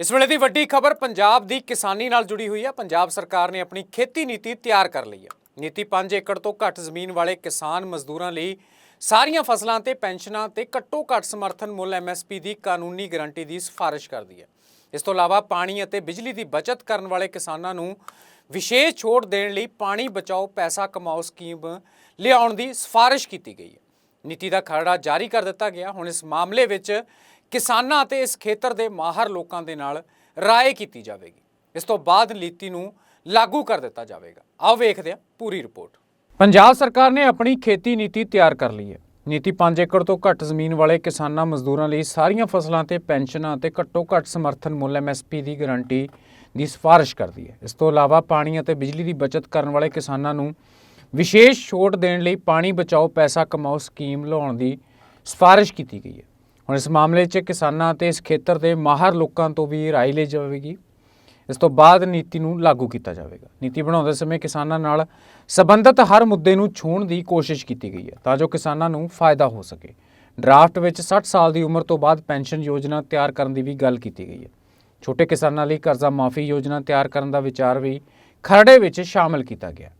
ਇਸ ਵੇਲੇ ਦੀ ਵੱਡੀ ਖਬਰ ਪੰਜਾਬ ਦੀ ਕਿਸਾਨੀ ਨਾਲ ਜੁੜੀ ਹੋਈ ਹੈ ਪੰਜਾਬ ਸਰਕਾਰ ਨੇ ਆਪਣੀ ਖੇਤੀ ਨੀਤੀ ਤਿਆਰ ਕਰ ਲਈ ਹੈ ਨੀਤੀ 5 ਏਕੜ ਤੋਂ ਘੱਟ ਜ਼ਮੀਨ ਵਾਲੇ ਕਿਸਾਨ ਮਜ਼ਦੂਰਾਂ ਲਈ ਸਾਰੀਆਂ ਫਸਲਾਂ ਤੇ ਪੈਨਸ਼ਨਾਂ ਤੇ ਘੱਟੋ ਘੱਟ ਸਮਰਥਨ ਮੁੱਲ ਐਮਐਸਪੀ ਦੀ ਕਾਨੂੰਨੀ ਗਾਰੰਟੀ ਦੀ ਸਿਫਾਰਿਸ਼ ਕਰਦੀ ਹੈ ਇਸ ਤੋਂ ਇਲਾਵਾ ਪਾਣੀ ਅਤੇ ਬਿਜਲੀ ਦੀ ਬਚਤ ਕਰਨ ਵਾਲੇ ਕਿਸਾਨਾਂ ਨੂੰ ਵਿਸ਼ੇਸ਼ ਛੋਟ ਦੇਣ ਲਈ ਪਾਣੀ ਬਚਾਓ, ਪੈਸਾ ਕਮਾਓ ਸਕੀਮ ਲਿਆਉਣ ਦੀ ਸਿਫਾਰਿਸ਼ ਕੀਤੀ ਗਈ ਹੈ ਨੀਤੀ ਦਾ ਖਰੜਾ ਜਾਰੀ ਕਰ ਦਿੱਤਾ ਗਿਆ। ਹੁਣ ਇਸ ਮਾਮਲੇ ਵਿੱਚ ਕਿਸਾਨਾਂ ਅਤੇ ਇਸ ਖੇਤਰ ਦੇ ਮਾਹਰ ਲੋਕਾਂ ਦੇ ਨਾਲ ਰਾਏ ਕੀਤੀ ਜਾਵੇਗੀ। ਇਸ ਤੋਂ ਬਾਅਦ ਨੀਤੀ ਨੂੰ ਲਾਗੂ ਕਰ ਦਿੱਤਾ ਜਾਵੇਗਾ। ਆਓ ਵੇਖਦੇ ਹਾਂ ਪੂਰੀ ਰਿਪੋਰਟ। ਪੰਜਾਬ ਸਰਕਾਰ ਨੇ ਆਪਣੀ ਖੇਤੀ ਨੀਤੀ ਤਿਆਰ ਕਰ ਲਈ ਹੈ। ਨੀਤੀ 5 ਏਕੜ ਤੋਂ ਘੱਟ ਜ਼ਮੀਨ ਵਾਲੇ ਕਿਸਾਨਾਂ ਮਜ਼ਦੂਰਾਂ ਲਈ ਸਾਰੀਆਂ ਫਸਲਾਂ ਤੇ ਪੈਨਸ਼ਨਾਂ ਅਤੇ ਘੱਟੋ ਘੱਟ ਸਮਰਥਨ ਮੁੱਲ ਐਮਐਸਪੀ ਦੀ ਗਾਰੰਟੀ ਦੀ ਸਿਫਾਰਿਸ਼ ਕਰਦੀ ਹੈ। ਇਸ ਤੋਂ ਇਲਾਵਾ ਪਾਣੀ ਅਤੇ ਬਿਜਲੀ ਦੀ ਬਚਤ ਕਰਨ ਵਾਲੇ ਕਿਸਾਨਾਂ ਨੂੰ ਵਿਸ਼ੇਸ਼ ਛੋਟ ਦੇਣ ਲਈ ਪਾਣੀ ਬਚਾਓ, ਪੈਸਾ ਕਮਾਓ ਸਕੀਮ ਲਾਉਣ ਦੀ ਸਿਫਾਰਿਸ਼ ਕੀਤੀ ਗਈ ਹੈ। ਹੁਣ ਇਸ ਮਾਮਲੇ 'ਚ ਕਿਸਾਨਾਂ ਅਤੇ ਇਸ ਖੇਤਰ ਦੇ ਮਾਹਰ ਲੋਕਾਂ ਤੋਂ ਵੀ ਰਾਏ ਲਈ ਜਾਵੇਗੀ। ਇਸ ਤੋਂ ਬਾਅਦ ਨੀਤੀ ਨੂੰ ਲਾਗੂ ਕੀਤਾ ਜਾਵੇਗਾ। ਨੀਤੀ ਬਣਾਉਂਦੇ ਸਮੇਂ ਕਿਸਾਨਾਂ ਨਾਲ ਸੰਬੰਧਿਤ ਹਰ ਮੁੱਦੇ ਨੂੰ ਛੂਹਣ ਦੀ ਕੋਸ਼ਿਸ਼ ਕੀਤੀ ਗਈ ਹੈ ਤਾਂ ਜੋ ਕਿਸਾਨਾਂ ਨੂੰ ਫਾਇਦਾ ਹੋ ਸਕੇ। ਡਰਾਫਟ ਵਿੱਚ 60 ਸਾਲ ਦੀ ਉਮਰ ਤੋਂ ਬਾਅਦ ਪੈਨਸ਼ਨ ਯੋਜਨਾ ਤਿਆਰ ਕਰਨ ਦੀ ਵੀ ਗੱਲ ਕੀਤੀ ਗਈ ਹੈ। ਛੋਟੇ ਕਿਸਾਨਾਂ ਲਈ ਕਰਜ਼ਾ ਮਾਫੀ ਯੋਜਨਾ ਤਿਆਰ ਕਰਨ ਦਾ ਵਿਚਾਰ ਵੀ ਖਰੜੇ ਵਿੱਚ ਸ਼ਾਮਲ ਕੀਤਾ ਗਿਆ।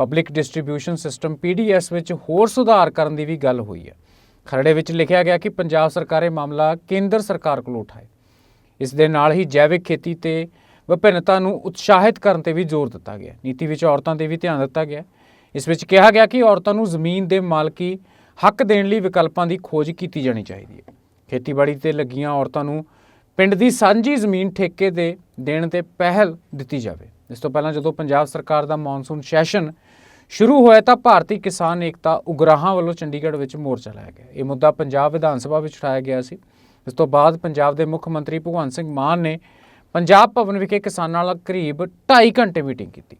ਪਬਲਿਕ ਡਿਸਟ੍ਰੀਬਿਊਸ਼ਨ ਸਿਸਟਮ ਪੀਡੀਐਸ ਵਿੱਚ ਹੋਰ ਸੁਧਾਰ ਕਰਨ ਦੀ ਵੀ ਗੱਲ ਹੋਈ ਹੈ। ਖਰੜੇ ਵਿੱਚ ਲਿਖਿਆ ਗਿਆ ਕਿ ਪੰਜਾਬ ਸਰਕਾਰ ਇਹ ਮਾਮਲਾ ਕੇਂਦਰ ਸਰਕਾਰ ਕੋਲ ਉਠਾਏ। ਇਸ ਦੇ ਨਾਲ ਹੀ ਜੈਵਿਕ ਖੇਤੀ ਤੇ ਵਿਭਿੰਨਤਾ ਨੂੰ ਉਤਸ਼ਾਹਿਤ ਕਰਨ ਤੇ ਵੀ ਜ਼ੋਰ ਦਿੱਤਾ ਗਿਆ। ਨੀਤੀ ਵਿੱਚ ਔਰਤਾਂ ਤੇ ਵੀ ਧਿਆਨ ਦਿੱਤਾ ਗਿਆ। ਇਸ ਵਿੱਚ ਕਿਹਾ ਗਿਆ ਕਿ ਔਰਤਾਂ ਨੂੰ ਜ਼ਮੀਨ ਦੇ ਮਾਲਕੀ ਹੱਕ ਦੇਣ ਲਈ ਵਿਕਲਪਾਂ ਦੀ ਖੋਜ ਕੀਤੀ ਜਾਣੀ ਚਾਹੀਦੀ ਹੈ। ਖੇਤੀਬਾੜੀ ਤੇ ਲੱਗੀਆਂ ਔਰਤਾਂ ਨੂੰ ਪਿੰਡ ਦੀ ਸਾਂਝੀ ਜ਼ਮੀਨ ਠੇਕੇ ਦੇ ਦੇਣ ਤੇ ਪਹਿਲ ਦਿੱਤੀ ਜਾਵੇ। ਇਸ ਤੋਂ ਪਹਿਲਾਂ ਜਦੋਂ ਪੰਜਾਬ ਸਰਕਾਰ ਦਾ ਮੌਨਸੂਨ ਸੈਸ਼ਨ ਸ਼ੁਰੂ ਹੋਇਆ ਤਾਂ ਭਾਰਤੀ ਕਿਸਾਨ ਏਕਤਾ ਉਗਰਾਹਾਂ ਵੱਲੋਂ ਚੰਡੀਗੜ੍ਹ ਵਿੱਚ ਮੋਰਚਾ ਲਾਇਆ ਗਿਆ। ਇਹ ਮੁੱਦਾ ਪੰਜਾਬ ਵਿਧਾਨ ਸਭਾ ਵਿੱਚ ਉਠਾਇਆ ਗਿਆ ਸੀ। ਇਸ ਤੋਂ ਬਾਅਦ ਪੰਜਾਬ ਦੇ ਮੁੱਖ ਮੰਤਰੀ ਭਗਵੰਤ ਸਿੰਘ ਮਾਨ ਨੇ ਪੰਜਾਬ ਭਵਨ ਵਿਖੇ ਕਿਸਾਨਾਂ ਨਾਲ ਕਰੀਬ 2.5 ਘੰਟੇ ਮੀਟਿੰਗ ਕੀਤੀ।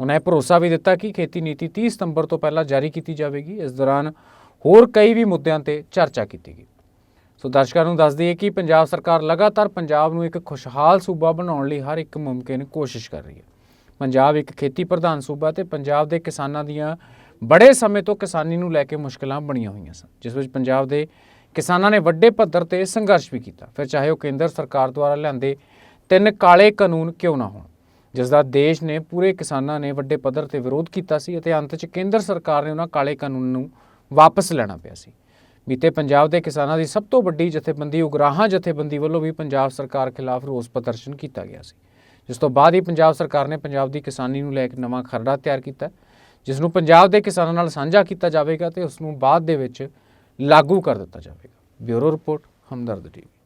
ਉਹਨਾਂ ਇਹ ਭਰੋਸਾ ਵੀ ਦਿੱਤਾ ਕਿ ਖੇਤੀ ਨੀਤੀ 30 ਸਤੰਬਰ ਤੋਂ ਪਹਿਲਾਂ ਜਾਰੀ ਕੀਤੀ ਜਾਵੇਗੀ। ਇਸ ਦੌਰਾਨ ਹੋਰ ਕਈ ਵੀ ਮੁੱਦਿਆਂ ਤੇ ਚਰਚਾ ਕੀਤੀ ਗਈ। ਸੋ ਦਰਸ਼ਕਾਂ ਨੂੰ ਦੱਸ ਦਈਏ ਕਿ ਪੰਜਾਬ ਸਰਕਾਰ ਲਗਾਤਾਰ ਪੰਜਾਬ ਨੂੰ ਇੱਕ ਖੁਸ਼ਹਾਲ ਸੂਬਾ ਬਣਾਉਣ ਲਈ ਹਰ ਇੱਕ ਮੁਮਕਿਨ ਕੋਸ਼ਿਸ਼ ਕਰ ਰਹੀ ਹੈ। ਪੰਜਾਬ ਇੱਕ ਖੇਤੀ ਪ੍ਰਧਾਨ ਸੂਬਾ ਤੇ ਪੰਜਾਬ ਦੇ ਕਿਸਾਨਾਂ ਦੀਆਂ ਬੜੇ ਸਮੇਂ ਤੋਂ ਕਿਸਾਨੀ ਨੂੰ ਲੈ ਕੇ ਮੁਸ਼ਕਲਾਂ ਬਣੀਆਂ ਹੋਈਆਂ ਸਨ, ਜਿਸ ਵਿੱਚ ਪੰਜਾਬ ਦੇ ਕਿਸਾਨਾਂ ਨੇ ਵੱਡੇ ਪੱਧਰ ਤੇ ਸੰਘਰਸ਼ ਵੀ ਕੀਤਾ। ਫਿਰ ਚਾਹੇ ਉਹ ਕੇਂਦਰ ਸਰਕਾਰ ਦੁਆਰਾ ਲਿਆਂਦੇ ਤਿੰਨ ਕਾਲੇ ਕਾਨੂੰਨ ਕਿਉਂ ਨਾ ਹੋਣ ਜਿਸ ਦਾ ਦੇਸ਼ ਨੇ ਪੂਰੇ ਕਿਸਾਨਾਂ ਨੇ ਵੱਡੇ ਪੱਧਰ ਤੇ ਵਿਰੋਧ ਕੀਤਾ ਸੀ ਅਤੇ ਅੰਤ 'ਚ ਕੇਂਦਰ ਸਰਕਾਰ ਨੇ ਉਹਨਾਂ ਕਾਲੇ ਕਾਨੂੰਨ ਨੂੰ ਵਾਪਸ ਲੈਣਾ ਪਿਆ ਸੀ। ਬੀਤੇ ਪੰਜਾਬ ਦੇ ਕਿਸਾਨਾਂ ਦੀ ਸਭ ਤੋਂ ਵੱਡੀ ਜਥੇਬੰਦੀ ਉਗਰਾਹਾਂ ਜਥੇਬੰਦੀ ਵੱਲੋਂ ਵੀ ਪੰਜਾਬ ਸਰਕਾਰ ਖਿਲਾਫ ਰੋਸ ਪ੍ਰਦਰਸ਼ਨ ਕੀਤਾ ਗਿਆ ਸੀ। ਜਿਸ ਤੋਂ ਬਾਅਦ ਹੀ ਪੰਜਾਬ ਸਰਕਾਰ ਨੇ ਪੰਜਾਬ ਦੀ ਕਿਸਾਨੀ ਨੂੰ ਲੈ ਕੇ ਨਵਾਂ ਖਰੜਾ ਤਿਆਰ ਕੀਤਾ। ਜਿਸ ਨੂੰ ਪੰਜਾਬ ਦੇ ਕਿਸਾਨਾਂ ਨਾਲ ਸਾਂਝਾ ਕੀਤਾ ਜਾਵੇਗਾ ਤੇ ਉਸ ਨੂੰ ਬਾਅਦ ਦੇ ਵਿੱਚ ਲਾਗੂ ਕਰ ਦਿੱਤਾ ਜਾਵੇਗਾ। Bureau report, Hamdard TV.